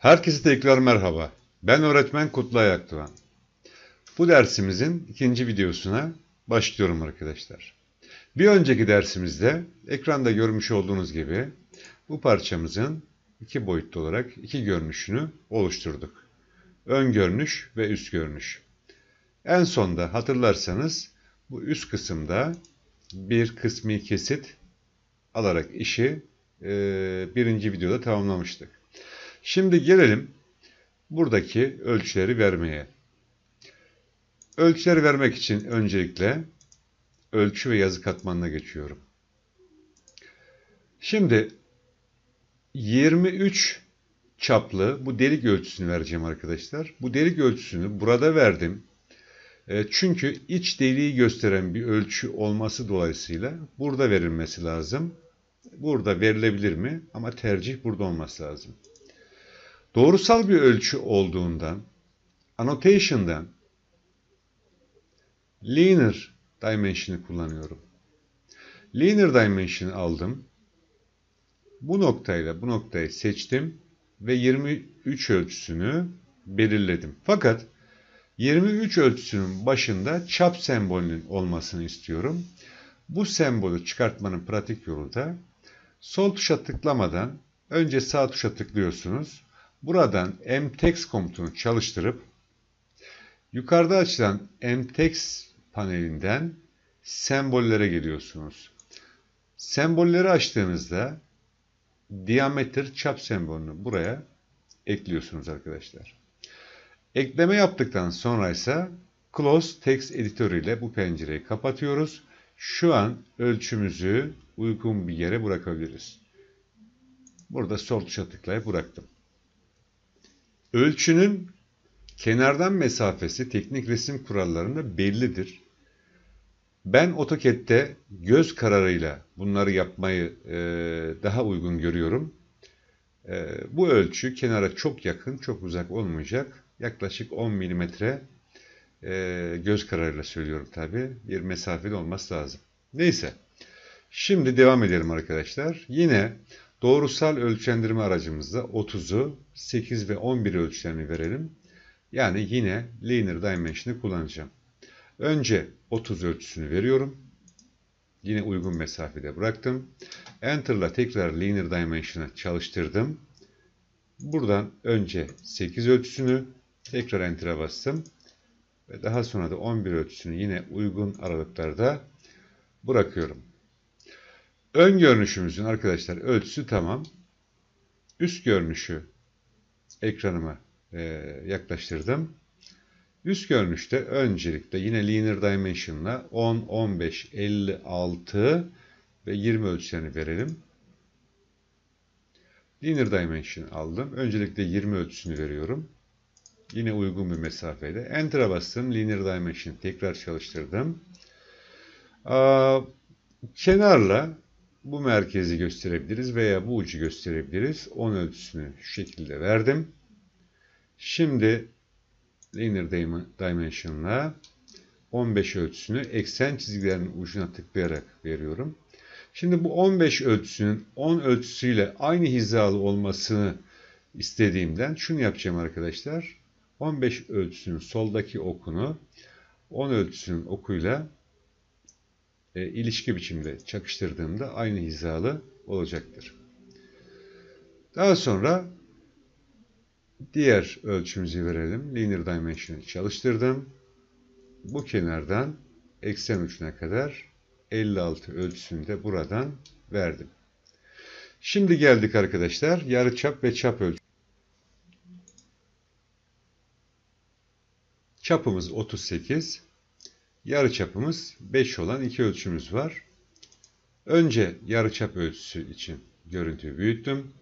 Herkese tekrar merhaba. Ben öğretmen Kutlay Akdoğan. Bu dersimizin ikinci videosuna başlıyorum arkadaşlar. Bir önceki dersimizde ekranda görmüş olduğunuz gibi bu parçamızın iki boyutlu olarak iki görünüşünü oluşturduk. Ön görünüş ve üst görünüş. En sonda hatırlarsanız bu üst kısımda bir kısmi kesit alarak işi e, birinci videoda tamamlamıştık. Şimdi gelelim buradaki ölçüleri vermeye. Ölçüleri vermek için öncelikle ölçü ve yazı katmanına geçiyorum. Şimdi 23 çaplı bu delik ölçüsünü vereceğim arkadaşlar. Bu delik ölçüsünü burada verdim. E, çünkü iç deliği gösteren bir ölçü olması dolayısıyla burada verilmesi lazım. Burada verilebilir mi? Ama tercih burada olması lazım. Doğrusal bir ölçü olduğundan, annotation'dan linear dimension'ı kullanıyorum. Linear dimension'ı aldım. Bu noktayla bu noktayı seçtim ve 23 ölçüsünü belirledim. Fakat 23 ölçüsünün başında çap sembolünün olmasını istiyorum. Bu sembolü çıkartmanın pratik yolu da sol tuşa tıklamadan önce sağ tuşa tıklıyorsunuz. Buradan mtext komutunu çalıştırıp yukarıda açılan mtext panelinden sembollere geliyorsunuz. Sembolleri açtığınızda diameter çap sembolünü buraya ekliyorsunuz arkadaşlar. Ekleme yaptıktan sonra ise Close Text Editor ile bu pencereyi kapatıyoruz. Şu an ölçümüzü uygun bir yere bırakabiliriz. Burada sol tuşa tıklayıp bıraktım. Ölçünün kenardan mesafesi teknik resim kurallarında bellidir. Ben AutoCAD'de göz kararıyla bunları yapmayı e, daha uygun görüyorum. E, bu ölçü kenara çok yakın, çok uzak olmayacak. Yaklaşık 10 mm e, göz kararıyla söylüyorum tabi. Bir mesafede olması lazım. Neyse. Şimdi devam edelim arkadaşlar. Yine doğrusal ölçendirme aracımızda 30'u, 8 ve 11 ölçülerini verelim. Yani yine linear dimension'ı kullanacağım. Önce 30 ölçüsünü veriyorum. Yine uygun mesafede bıraktım. Enter'la tekrar linear dimension'ı çalıştırdım. Buradan önce 8 ölçüsünü tekrar Enter'a bastım. Ve daha sonra da 11 ölçüsünü yine uygun aralıklarda bırakıyorum. Ön görünüşümüzün arkadaşlar ölçüsü tamam. Üst görünüşü ekranıma e, yaklaştırdım. Üst görünüşte öncelikle yine Linear Dimension'la 10, 15, 56 ve 20 ölçülerini verelim. Linear Dimension aldım. Öncelikle 20 ölçüsünü veriyorum. Yine uygun bir mesafede. Enter'a bastım. Linear Dimension tekrar çalıştırdım. Aa, kenarla bu merkezi gösterebiliriz veya bu ucu gösterebiliriz. 10 ölçüsünü şu şekilde verdim. Şimdi Linear Dimension'la 15 ölçüsünü eksen çizgilerinin ucuna tıklayarak veriyorum. Şimdi bu 15 ölçüsünün 10 ölçüsüyle aynı hizalı olmasını istediğimden şunu yapacağım arkadaşlar. 15 ölçüsünün soldaki okunu 10 ölçüsünün okuyla e, ilişki biçimde çakıştırdığımda aynı hizalı olacaktır. Daha sonra diğer ölçümüzü verelim. Linear Dimension'ı çalıştırdım. Bu kenardan eksen ucuna kadar 56 ölçüsünü de buradan verdim. Şimdi geldik arkadaşlar yarıçap ve çap ölçü. Çapımız 38. Yarıçapımız 5 olan iki ölçümüz var. Önce yarıçap ölçüsü için görüntüyü büyüttüm.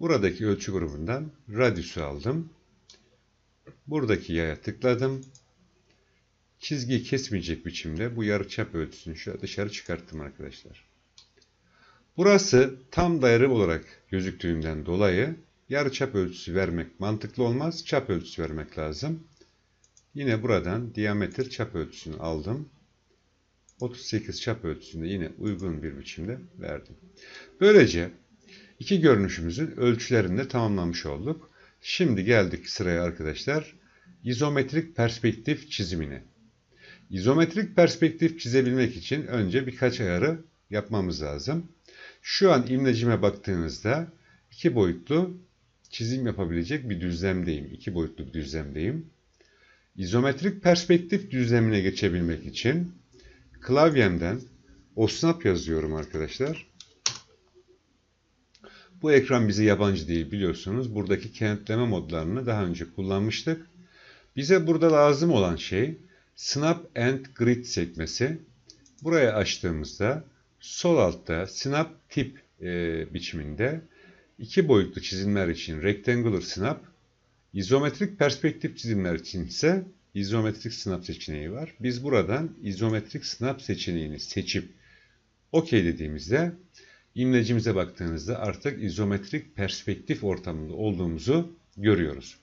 Buradaki ölçü grubundan radyüsü aldım. Buradaki yaya tıkladım. Çizgiyi kesmeyecek biçimde bu yarıçap ölçüsünü şöyle dışarı çıkarttım arkadaşlar. Burası tam daire olarak gözüktüğünden dolayı yarıçap ölçüsü vermek mantıklı olmaz. Çap ölçüsü vermek lazım. Yine buradan diametre çap ölçüsünü aldım. 38 çap ölçüsünde yine uygun bir biçimde verdim. Böylece İki görünüşümüzün ölçülerini de tamamlamış olduk. Şimdi geldik sıraya arkadaşlar. İzometrik perspektif çizimine. İzometrik perspektif çizebilmek için önce birkaç ayarı yapmamız lazım. Şu an imlecime baktığınızda iki boyutlu çizim yapabilecek bir düzlemdeyim. İki boyutlu bir düzlemdeyim. İzometrik perspektif düzlemine geçebilmek için klavyemden OSNAP yazıyorum arkadaşlar. Bu ekran bize yabancı değil biliyorsunuz. Buradaki kenetleme modlarını daha önce kullanmıştık. Bize burada lazım olan şey Snap and Grid sekmesi. Buraya açtığımızda sol altta Snap tip e, biçiminde iki boyutlu çizimler için Rectangular Snap, izometrik perspektif çizimler için ise izometrik snap seçeneği var. Biz buradan izometrik snap seçeneğini seçip OK dediğimizde imlecimize baktığınızda artık izometrik perspektif ortamında olduğumuzu görüyoruz.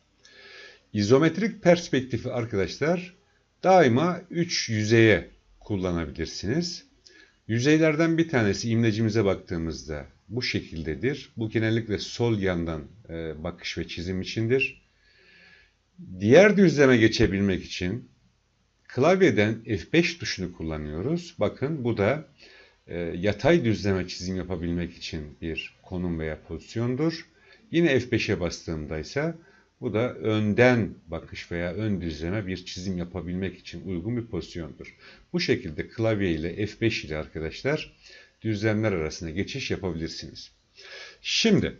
İzometrik perspektifi arkadaşlar daima 3 yüzeye kullanabilirsiniz. Yüzeylerden bir tanesi imlecimize baktığımızda bu şekildedir. Bu genellikle sol yandan e, bakış ve çizim içindir. Diğer düzleme geçebilmek için klavyeden F5 tuşunu kullanıyoruz. Bakın bu da e, yatay düzleme çizim yapabilmek için bir konum veya pozisyondur. Yine F5'e bastığımda ise bu da önden bakış veya ön düzleme bir çizim yapabilmek için uygun bir pozisyondur. Bu şekilde klavye ile F5 ile arkadaşlar düzlemler arasında geçiş yapabilirsiniz. Şimdi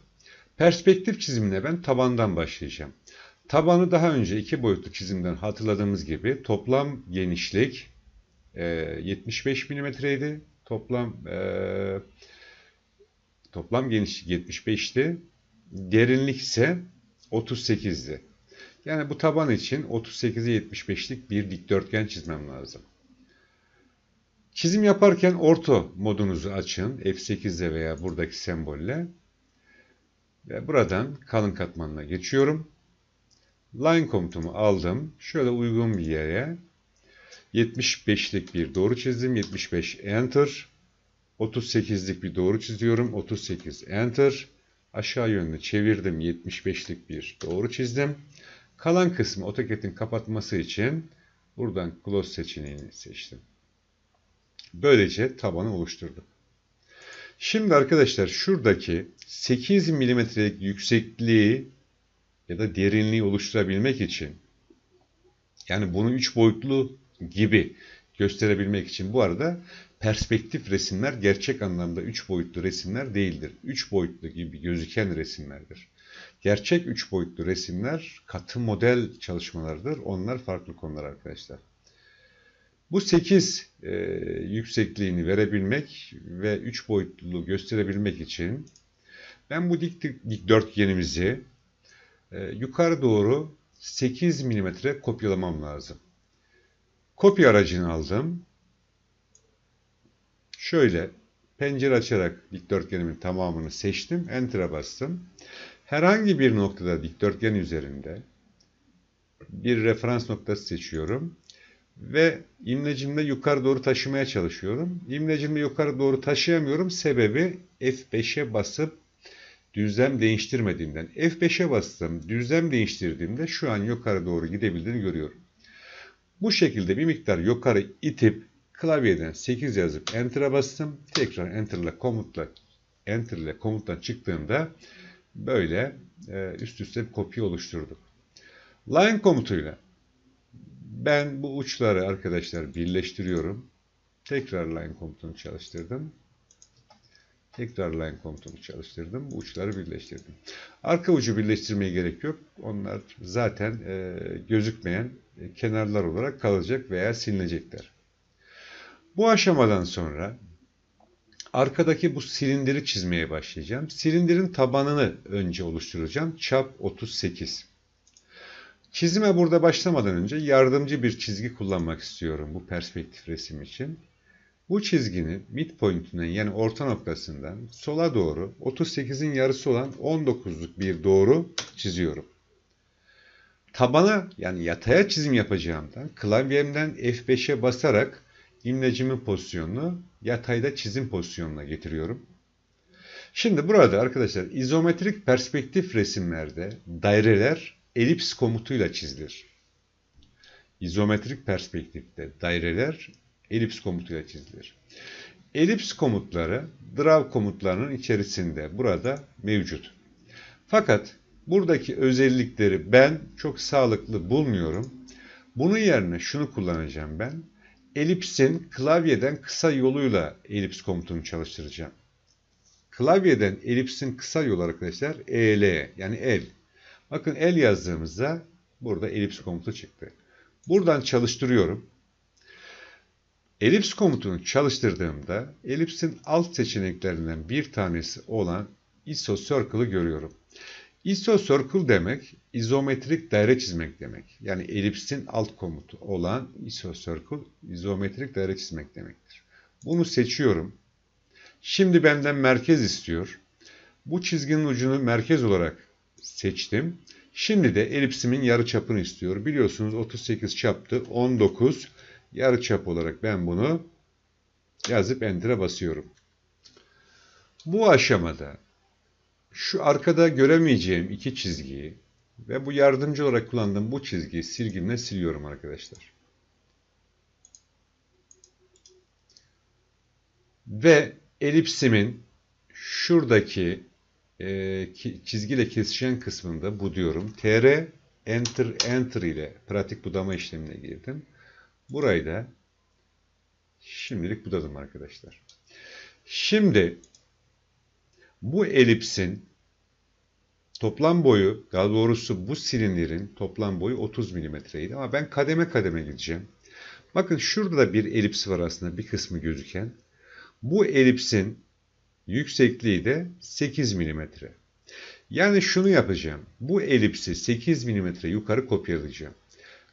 perspektif çizimine ben tabandan başlayacağım. Tabanı daha önce iki boyutlu çizimden hatırladığımız gibi toplam genişlik e, 75 mm idi. Toplam e, toplam genişlik 75'ti. Derinlik ise 38'di. Yani bu taban için 38'e 75'lik bir dikdörtgen çizmem lazım. Çizim yaparken orto modunuzu açın. F8'de veya buradaki sembolle. Ve buradan kalın katmanına geçiyorum. Line komutumu aldım. Şöyle uygun bir yere 75'lik bir doğru çizdim. 75 Enter. 38'lik bir doğru çiziyorum. 38 Enter. Aşağı yönlü çevirdim. 75'lik bir doğru çizdim. Kalan kısmı AutoCAD'in kapatması için buradan Close seçeneğini seçtim. Böylece tabanı oluşturduk. Şimdi arkadaşlar şuradaki 8 milimetrelik yüksekliği ya da derinliği oluşturabilmek için yani bunu 3 boyutlu gibi gösterebilmek için bu arada perspektif resimler gerçek anlamda 3 boyutlu resimler değildir. 3 boyutlu gibi gözüken resimlerdir. Gerçek 3 boyutlu resimler katı model çalışmalarıdır. Onlar farklı konular arkadaşlar. Bu 8 e, yüksekliğini verebilmek ve 3 boyutlu gösterebilmek için ben bu dik, dikdörtgenimizi e, yukarı doğru 8 mm kopyalamam lazım. Kopya aracını aldım. Şöyle pencere açarak dikdörtgenimin tamamını seçtim. Enter'a bastım. Herhangi bir noktada dikdörtgen üzerinde bir referans noktası seçiyorum. Ve imlecimle yukarı doğru taşımaya çalışıyorum. İmlecimle yukarı doğru taşıyamıyorum. Sebebi F5'e basıp düzlem değiştirmediğimden. F5'e bastım. Düzlem değiştirdiğimde şu an yukarı doğru gidebildiğini görüyorum. Bu şekilde bir miktar yukarı itip klavyeden 8 yazıp Enter'a bastım. Tekrar Enter ile komutla Enter ile komuttan çıktığımda böyle e, üst üste bir kopya oluşturduk. Line komutuyla ben bu uçları arkadaşlar birleştiriyorum. Tekrar line komutunu çalıştırdım. Tekrar line komutunu çalıştırdım. Bu uçları birleştirdim. Arka ucu birleştirmeye gerek yok. Onlar zaten e, gözükmeyen e, kenarlar olarak kalacak veya silinecekler. Bu aşamadan sonra arkadaki bu silindiri çizmeye başlayacağım. Silindirin tabanını önce oluşturacağım. Çap 38. Çizime burada başlamadan önce yardımcı bir çizgi kullanmak istiyorum bu perspektif resim için. Bu çizginin midpoint'inden yani orta noktasından sola doğru 38'in yarısı olan 19'luk bir doğru çiziyorum. Tabana yani yataya çizim yapacağımdan klavyemden F5'e basarak imlecimin pozisyonunu yatayda çizim pozisyonuna getiriyorum. Şimdi burada arkadaşlar izometrik perspektif resimlerde daireler elips komutuyla çizilir. İzometrik perspektifte daireler elips komutuyla çizilir. Elips komutları draw komutlarının içerisinde burada mevcut. Fakat buradaki özellikleri ben çok sağlıklı bulmuyorum. Bunun yerine şunu kullanacağım ben. Elipsin klavyeden kısa yoluyla elips komutunu çalıştıracağım. Klavyeden elipsin kısa yolu arkadaşlar EL yani el. Bakın el yazdığımızda burada elips komutu çıktı. Buradan çalıştırıyorum. Elips komutunu çalıştırdığımda elipsin alt seçeneklerinden bir tanesi olan ISO Circle'ı görüyorum. ISO Circle demek izometrik daire çizmek demek. Yani elipsin alt komutu olan ISO Circle izometrik daire çizmek demektir. Bunu seçiyorum. Şimdi benden merkez istiyor. Bu çizginin ucunu merkez olarak seçtim. Şimdi de elipsimin yarı çapını istiyor. Biliyorsunuz 38 çaptı. 19 yarı çap olarak ben bunu yazıp enter'a basıyorum. Bu aşamada şu arkada göremeyeceğim iki çizgiyi ve bu yardımcı olarak kullandığım bu çizgiyi silgimle siliyorum arkadaşlar. Ve elipsimin şuradaki e, çizgiyle kesişen kısmında bu diyorum. TR enter enter ile pratik budama işlemine girdim. Burayı da şimdilik budadım arkadaşlar. Şimdi bu elipsin toplam boyu, daha doğrusu bu silindirin toplam boyu 30 milimetreydi ama ben kademe kademe gideceğim. Bakın şurada da bir elips var aslında bir kısmı gözüken. Bu elipsin yüksekliği de 8 milimetre. Yani şunu yapacağım. Bu elipsi 8 milimetre yukarı kopyalayacağım.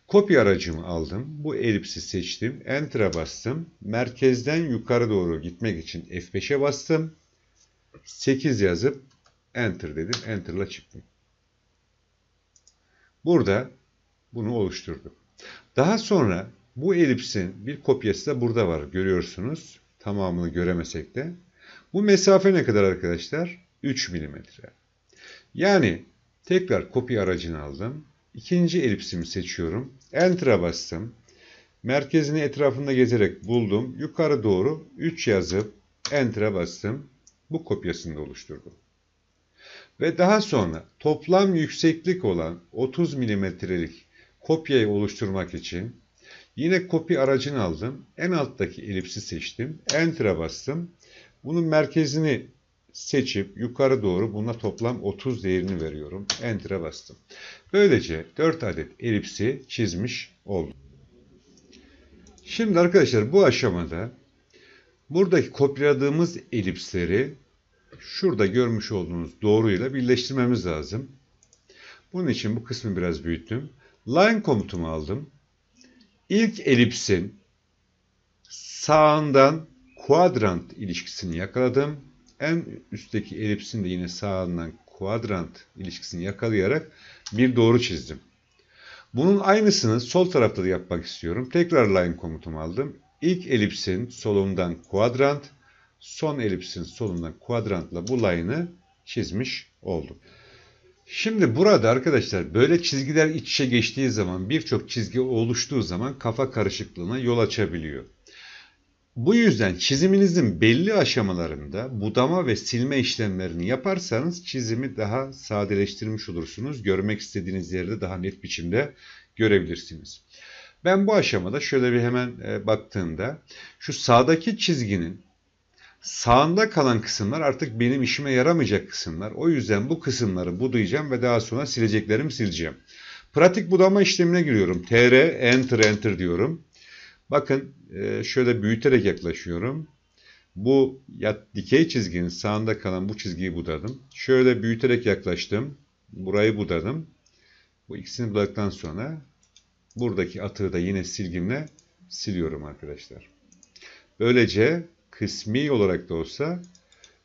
Kopya aracımı aldım. Bu elipsi seçtim. Enter'a bastım. Merkezden yukarı doğru gitmek için F5'e bastım. 8 yazıp Enter dedim. Enter'la çıktım. Burada bunu oluşturduk. Daha sonra bu elipsin bir kopyası da burada var. Görüyorsunuz. Tamamını göremesek de. Bu mesafe ne kadar arkadaşlar? 3 milimetre. Yani tekrar kopya aracını aldım. İkinci elipsimi seçiyorum. Enter'a bastım. Merkezini etrafında gezerek buldum. Yukarı doğru 3 yazıp Enter'a bastım. Bu kopyasını da oluşturdum. Ve daha sonra toplam yükseklik olan 30 milimetrelik kopyayı oluşturmak için yine kopya aracını aldım. En alttaki elipsi seçtim. Enter'a bastım. Bunun merkezini seçip yukarı doğru buna toplam 30 değerini veriyorum. Enter'a bastım. Böylece 4 adet elipsi çizmiş oldum. Şimdi arkadaşlar bu aşamada buradaki kopyaladığımız elipsleri şurada görmüş olduğunuz doğruyla birleştirmemiz lazım. Bunun için bu kısmı biraz büyüttüm. Line komutumu aldım. İlk elipsin sağından kuadrant ilişkisini yakaladım. En üstteki elipsin de yine sağından kuadrant ilişkisini yakalayarak bir doğru çizdim. Bunun aynısını sol tarafta da yapmak istiyorum. Tekrar line komutumu aldım. İlk elipsin solundan kuadrant, son elipsin solundan kuadrantla bu line'ı çizmiş oldum. Şimdi burada arkadaşlar böyle çizgiler iç içe geçtiği zaman birçok çizgi oluştuğu zaman kafa karışıklığına yol açabiliyor. Bu yüzden çiziminizin belli aşamalarında budama ve silme işlemlerini yaparsanız çizimi daha sadeleştirmiş olursunuz. Görmek istediğiniz yerde daha net biçimde görebilirsiniz. Ben bu aşamada şöyle bir hemen e, baktığımda şu sağdaki çizginin sağında kalan kısımlar artık benim işime yaramayacak kısımlar. O yüzden bu kısımları budayacağım ve daha sonra sileceklerimi sileceğim. Pratik budama işlemine giriyorum. TR, Enter, Enter diyorum. Bakın e, şöyle büyüterek yaklaşıyorum. Bu yat, dikey çizginin sağında kalan bu çizgiyi budadım. Şöyle büyüterek yaklaştım. Burayı budadım. Bu ikisini budadıktan sonra buradaki atığı da yine silgimle siliyorum arkadaşlar. Böylece kısmi olarak da olsa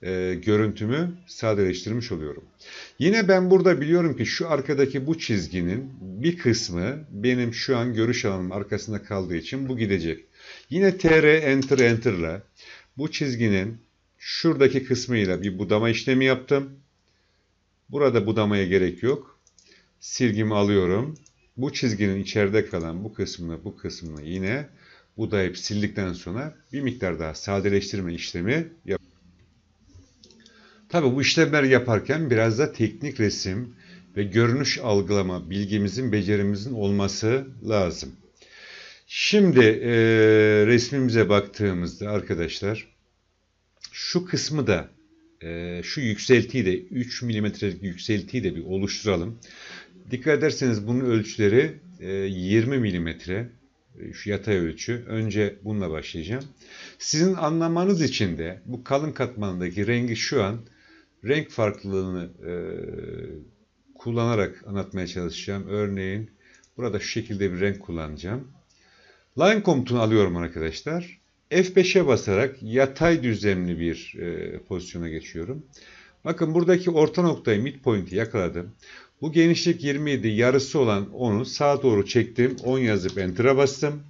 e, görüntümü sadeleştirmiş oluyorum. Yine ben burada biliyorum ki şu arkadaki bu çizginin bir kısmı benim şu an görüş alanım arkasında kaldığı için bu gidecek. Yine TR Enter Enter'la bu çizginin Şuradaki kısmıyla bir budama işlemi yaptım. Burada budamaya gerek yok. Silgimi alıyorum. Bu çizginin içeride kalan bu kısmını bu kısmını yine budayıp sildikten sonra bir miktar daha sadeleştirme işlemi yap. Tabii bu işlemler yaparken biraz da teknik resim ve görünüş algılama bilgimizin, becerimizin olması lazım. Şimdi e, resmimize baktığımızda arkadaşlar şu kısmı da e, şu yükseltiyi de 3 milimetrelik yükseltiyi de bir oluşturalım. Dikkat ederseniz bunun ölçüleri e, 20 milimetre e, şu yatay ölçü. Önce bununla başlayacağım. Sizin anlamanız için de bu kalın katmandaki rengi şu an renk farklılığını e, kullanarak anlatmaya çalışacağım. Örneğin burada şu şekilde bir renk kullanacağım. Line komutunu alıyorum arkadaşlar. F5'e basarak yatay düzlemli bir e, pozisyona geçiyorum. Bakın buradaki orta noktayı midpoint'i yakaladım. Bu genişlik 27, yarısı olan 10'u sağa doğru çektim. 10 yazıp enter'a bastım.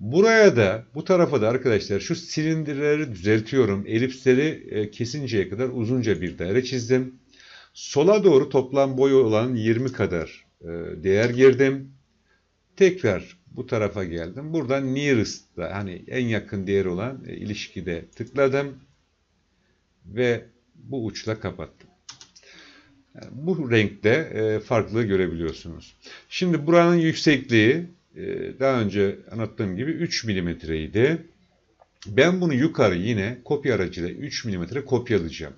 Buraya da bu tarafa da arkadaşlar şu silindirleri düzeltiyorum. Elipsleri e, kesinceye kadar uzunca bir daire çizdim. Sola doğru toplam boyu olan 20 kadar e, değer girdim. Tekrar bu tarafa geldim. Buradan nearest'da hani en yakın değer olan e, ilişkide tıkladım ve bu uçla kapattım. Yani bu renkte e, farklılığı görebiliyorsunuz. Şimdi buranın yüksekliği daha önce anlattığım gibi 3 milimetreydi. Ben bunu yukarı yine kopya aracıyla 3 milimetre kopyalayacağım.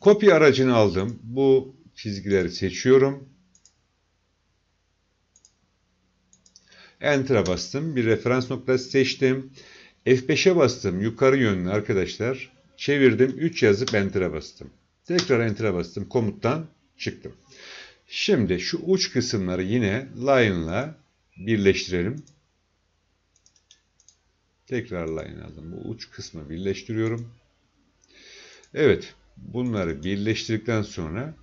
Kopya aracını aldım. Bu çizgileri seçiyorum. Enter'a bastım. Bir referans noktası seçtim. F5'e bastım. Yukarı yönlü arkadaşlar. Çevirdim. 3 yazıp Enter'a bastım. Tekrar Enter'a bastım. Komuttan çıktım. Şimdi şu uç kısımları yine line'la birleştirelim. Tekrar line aldım. Bu uç kısmı birleştiriyorum. Evet. Bunları birleştirdikten sonra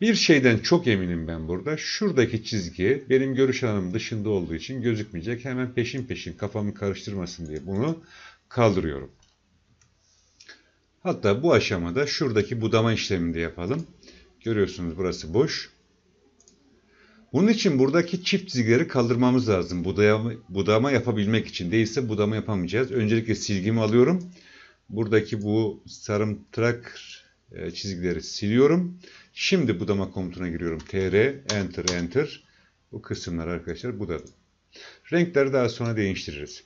bir şeyden çok eminim ben burada. Şuradaki çizgi benim görüş alanım dışında olduğu için gözükmeyecek. Hemen peşin peşin kafamı karıştırmasın diye bunu kaldırıyorum. Hatta bu aşamada şuradaki budama işlemini de yapalım. Görüyorsunuz burası boş. Bunun için buradaki çift çizgileri kaldırmamız lazım. Budama, budama yapabilmek için. Değilse budama yapamayacağız. Öncelikle silgimi alıyorum. Buradaki bu sarımtırak e, çizgileri siliyorum. Şimdi budama komutuna giriyorum. TR, Enter, Enter. Bu kısımlar arkadaşlar budadım. Renkleri daha sonra değiştiririz.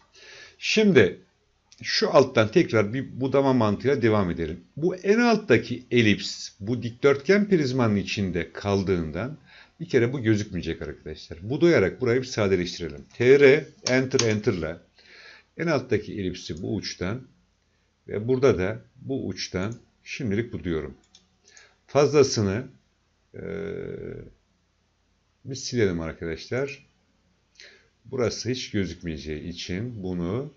Şimdi şu alttan tekrar bir budama mantığıyla devam edelim. Bu en alttaki elips bu dikdörtgen prizmanın içinde kaldığından bir kere bu gözükmeyecek arkadaşlar. Budayarak burayı bir sadeleştirelim. TR, Enter, Enter ile en alttaki elipsi bu uçtan ve burada da bu uçtan şimdilik buduyorum. Fazlasını e, bir silelim arkadaşlar. Burası hiç gözükmeyeceği için bunu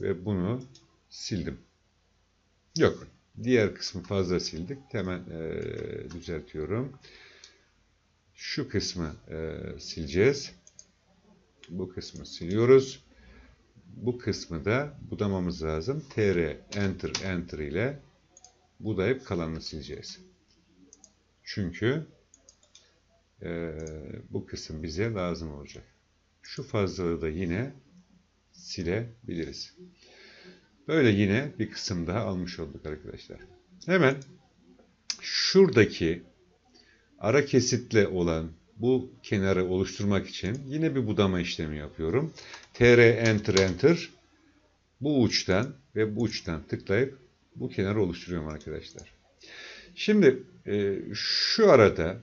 ve bunu sildim. Yok. Diğer kısmı fazla sildik. Hemen e, düzeltiyorum. Şu kısmı e, sileceğiz. Bu kısmı siliyoruz. Bu kısmı da budamamız lazım. TR, Enter, Enter ile budayıp kalanını sileceğiz. Çünkü e, bu kısım bize lazım olacak. Şu fazlalığı da yine silebiliriz. Böyle yine bir kısım daha almış olduk arkadaşlar. Hemen şuradaki ara kesitle olan bu kenarı oluşturmak için yine bir budama işlemi yapıyorum. TR Enter Enter bu uçtan ve bu uçtan tıklayıp bu kenarı oluşturuyorum arkadaşlar. Şimdi e, şu arada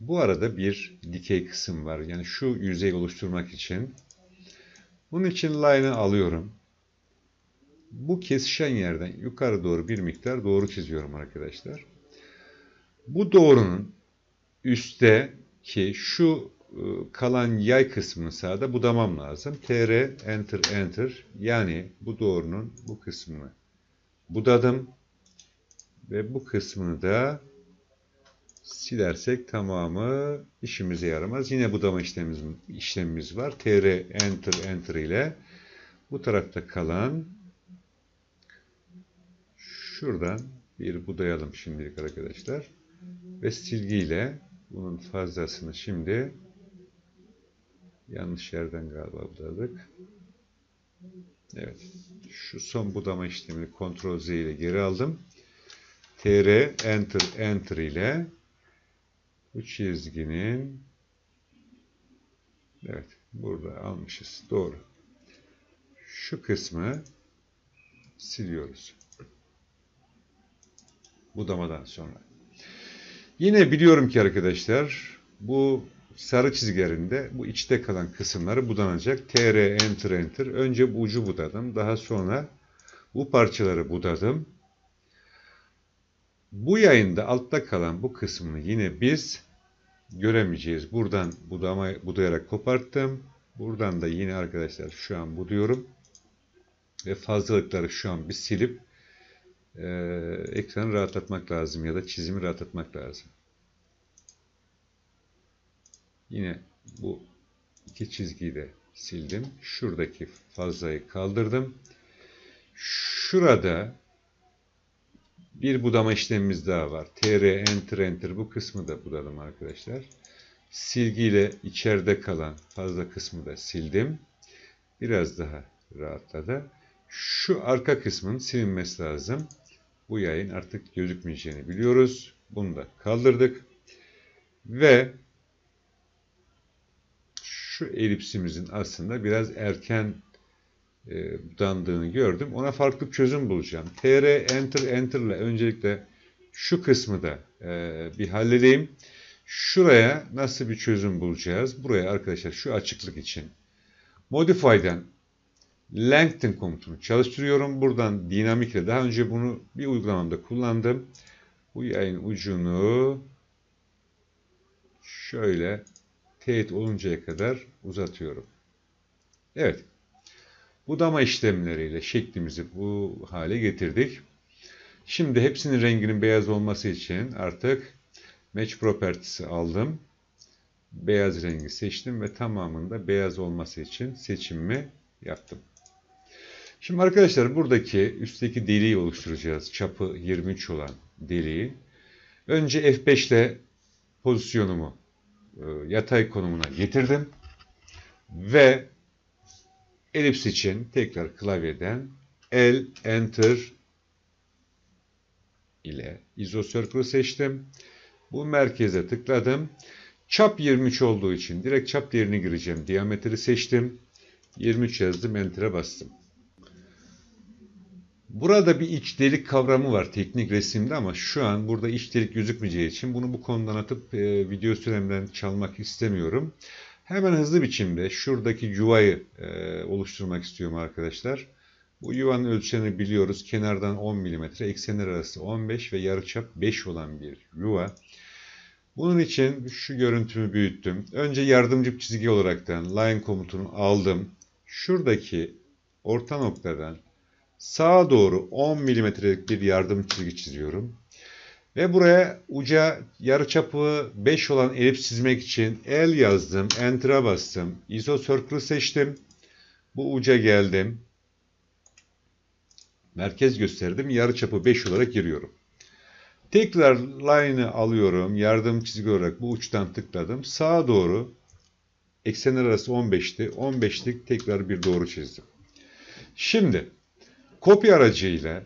bu arada bir dikey kısım var. Yani şu yüzeyi oluşturmak için bunun için line'ı alıyorum. Bu kesişen yerden yukarı doğru bir miktar doğru çiziyorum arkadaşlar. Bu doğrunun üstte ki şu e, kalan yay kısmını sağda budamam lazım. TR enter enter yani bu doğrunun bu kısmını budadım ve bu kısmını da silersek tamamı işimize yaramaz. Yine budama işlemimiz, işlemimiz var. TR enter enter ile bu tarafta kalan şuradan bir budayalım şimdilik arkadaşlar. Ve silgiyle bunun fazlasını şimdi yanlış yerden galiba budadık. Evet. Şu son budama işlemini Ctrl Z ile geri aldım. TR Enter Enter ile bu çizginin evet burada almışız. Doğru. Şu kısmı siliyoruz. Budamadan sonra. Yine biliyorum ki arkadaşlar bu sarı çizgilerinde bu içte kalan kısımları budanacak. TR Enter Enter. Önce bu ucu budadım. Daha sonra bu parçaları budadım. Bu yayında altta kalan bu kısmını yine biz göremeyeceğiz. Buradan budama, budayarak koparttım. Buradan da yine arkadaşlar şu an buduyorum. Ve fazlalıkları şu an bir silip e, ekranı rahatlatmak lazım ya da çizimi rahatlatmak lazım. Yine bu iki çizgiyi de sildim. Şuradaki fazlayı kaldırdım. Şurada bir budama işlemimiz daha var. TR, Enter, Enter bu kısmı da budadım arkadaşlar. Silgiyle içeride kalan fazla kısmı da sildim. Biraz daha rahatladı. Şu arka kısmın silinmesi lazım. Bu yayın artık gözükmeyeceğini biliyoruz. Bunu da kaldırdık. Ve şu elipsimizin aslında biraz erken e, dandığını gördüm. Ona farklı bir çözüm bulacağım. TR Enter Enter ile öncelikle şu kısmı da e, bir halledeyim. Şuraya nasıl bir çözüm bulacağız? Buraya arkadaşlar şu açıklık için Modify'den Lengthen komutunu çalıştırıyorum. Buradan dinamikle daha önce bunu bir uygulamamda kullandım. Bu yayın ucunu şöyle teyit oluncaya kadar uzatıyorum. Evet. Budama işlemleriyle şeklimizi bu hale getirdik. Şimdi hepsinin renginin beyaz olması için artık Match Properties'i aldım. Beyaz rengi seçtim ve tamamında beyaz olması için seçimimi yaptım. Şimdi arkadaşlar buradaki üstteki deliği oluşturacağız. Çapı 23 olan deliği. Önce F5 ile pozisyonumu e, yatay konumuna getirdim. Ve elips için tekrar klavyeden L, Enter ile isocircle seçtim. Bu merkeze tıkladım. Çap 23 olduğu için direkt çap değerini gireceğim. Diametri seçtim. 23 yazdım. Enter'e bastım. Burada bir iç delik kavramı var teknik resimde ama şu an burada iç delik gözükmeyeceği için bunu bu konudan atıp e, video süremden çalmak istemiyorum. Hemen hızlı biçimde şuradaki yuvayı e, oluşturmak istiyorum arkadaşlar. Bu yuvanın ölçülerini biliyoruz. Kenardan 10 mm, eksenler arası 15 ve yarıçap 5 olan bir yuva. Bunun için şu görüntümü büyüttüm. Önce yardımcı çizgi olaraktan line komutunu aldım. Şuradaki orta noktadan sağa doğru 10 milimetrelik bir yardım çizgi çiziyorum. Ve buraya uca yarıçapı 5 olan elips çizmek için el yazdım. Enter'a bastım. ISO Circle seçtim. Bu uca geldim. Merkez gösterdim. Yarıçapı 5 olarak giriyorum. Tekrar line'ı alıyorum. Yardım çizgi olarak bu uçtan tıkladım. Sağa doğru eksenler arası 15'ti. 15'lik tekrar bir doğru çizdim. Şimdi Kopya aracıyla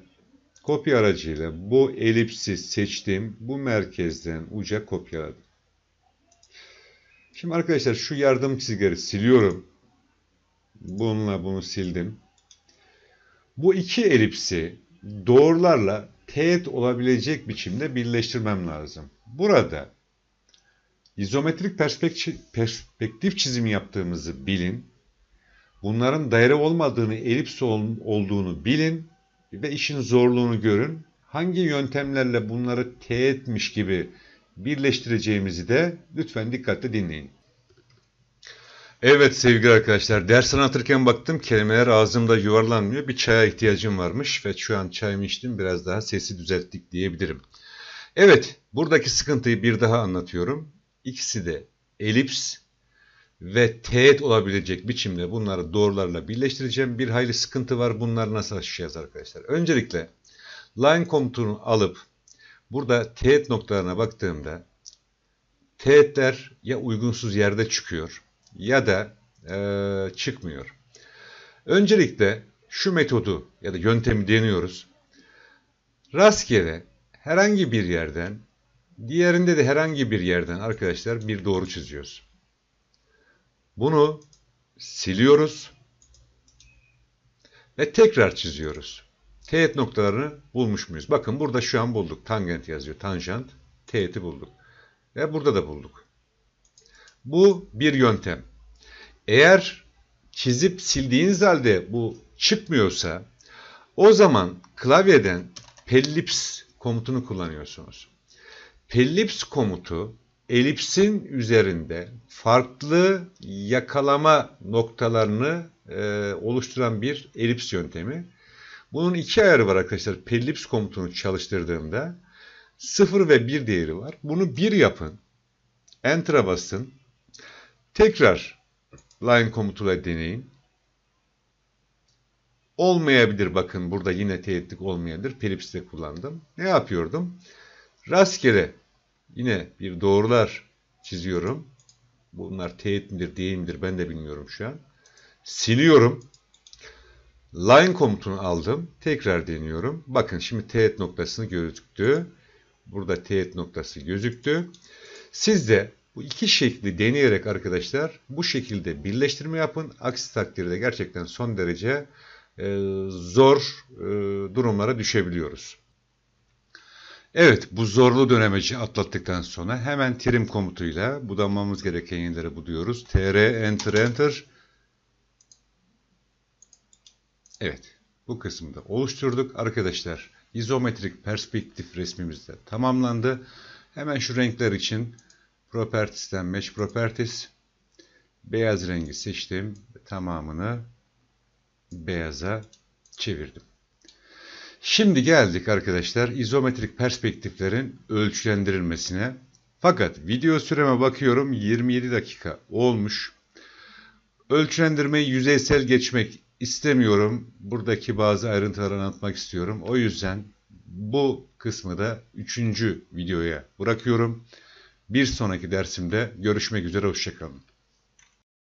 kopya aracıyla bu elipsi seçtim. Bu merkezden uca kopyaladım. Şimdi arkadaşlar şu yardım çizgileri siliyorum. Bununla bunu sildim. Bu iki elipsi doğrularla teğet olabilecek biçimde birleştirmem lazım. Burada izometrik perspektif çizimi yaptığımızı bilin bunların daire olmadığını, elips olduğunu bilin ve işin zorluğunu görün. Hangi yöntemlerle bunları teğetmiş gibi birleştireceğimizi de lütfen dikkatle dinleyin. Evet sevgili arkadaşlar ders anlatırken baktım kelimeler ağzımda yuvarlanmıyor. Bir çaya ihtiyacım varmış ve şu an çayımı içtim biraz daha sesi düzelttik diyebilirim. Evet buradaki sıkıntıyı bir daha anlatıyorum. İkisi de elips ve teğet olabilecek biçimde bunları doğrularla birleştireceğim. Bir hayli sıkıntı var. Bunları nasıl aşacağız arkadaşlar? Öncelikle line komutunu alıp burada teğet noktalarına baktığımda teğetler ya uygunsuz yerde çıkıyor ya da e, çıkmıyor. Öncelikle şu metodu ya da yöntemi deniyoruz. Rastgele herhangi bir yerden, diğerinde de herhangi bir yerden arkadaşlar bir doğru çiziyoruz. Bunu siliyoruz ve tekrar çiziyoruz. Teğet noktalarını bulmuş muyuz? Bakın burada şu an bulduk. Tangent yazıyor. Tanjant. Teğeti bulduk. Ve burada da bulduk. Bu bir yöntem. Eğer çizip sildiğiniz halde bu çıkmıyorsa o zaman klavyeden pellips komutunu kullanıyorsunuz. Pellips komutu elipsin üzerinde farklı yakalama noktalarını e, oluşturan bir elips yöntemi. Bunun iki ayarı var arkadaşlar. Pellips komutunu çalıştırdığımda 0 ve 1 değeri var. Bunu 1 yapın. Enter'a basın. Tekrar line komutuyla deneyin. Olmayabilir bakın burada yine teğetlik olmayabilir. Pelips'te kullandım. Ne yapıyordum? Rastgele yine bir doğrular çiziyorum. Bunlar teğet midir değil midir ben de bilmiyorum şu an. Siliyorum. Line komutunu aldım. Tekrar deniyorum. Bakın şimdi teğet noktasını gözüktü. Burada teğet noktası gözüktü. Siz de bu iki şekli deneyerek arkadaşlar bu şekilde birleştirme yapın. Aksi takdirde gerçekten son derece e, zor e, durumlara düşebiliyoruz. Evet bu zorlu dönemeci atlattıktan sonra hemen trim komutuyla budamamız gereken yerleri buluyoruz. tr enter enter. Evet bu kısmı da oluşturduk. Arkadaşlar izometrik perspektif resmimiz de tamamlandı. Hemen şu renkler için Properties'ten Mesh Properties beyaz rengi seçtim. Tamamını beyaza çevirdim. Şimdi geldik arkadaşlar izometrik perspektiflerin ölçülendirilmesine. Fakat video süreme bakıyorum 27 dakika olmuş. Ölçülendirmeyi yüzeysel geçmek istemiyorum. Buradaki bazı ayrıntıları anlatmak istiyorum. O yüzden bu kısmı da 3. videoya bırakıyorum. Bir sonraki dersimde görüşmek üzere. Hoşçakalın.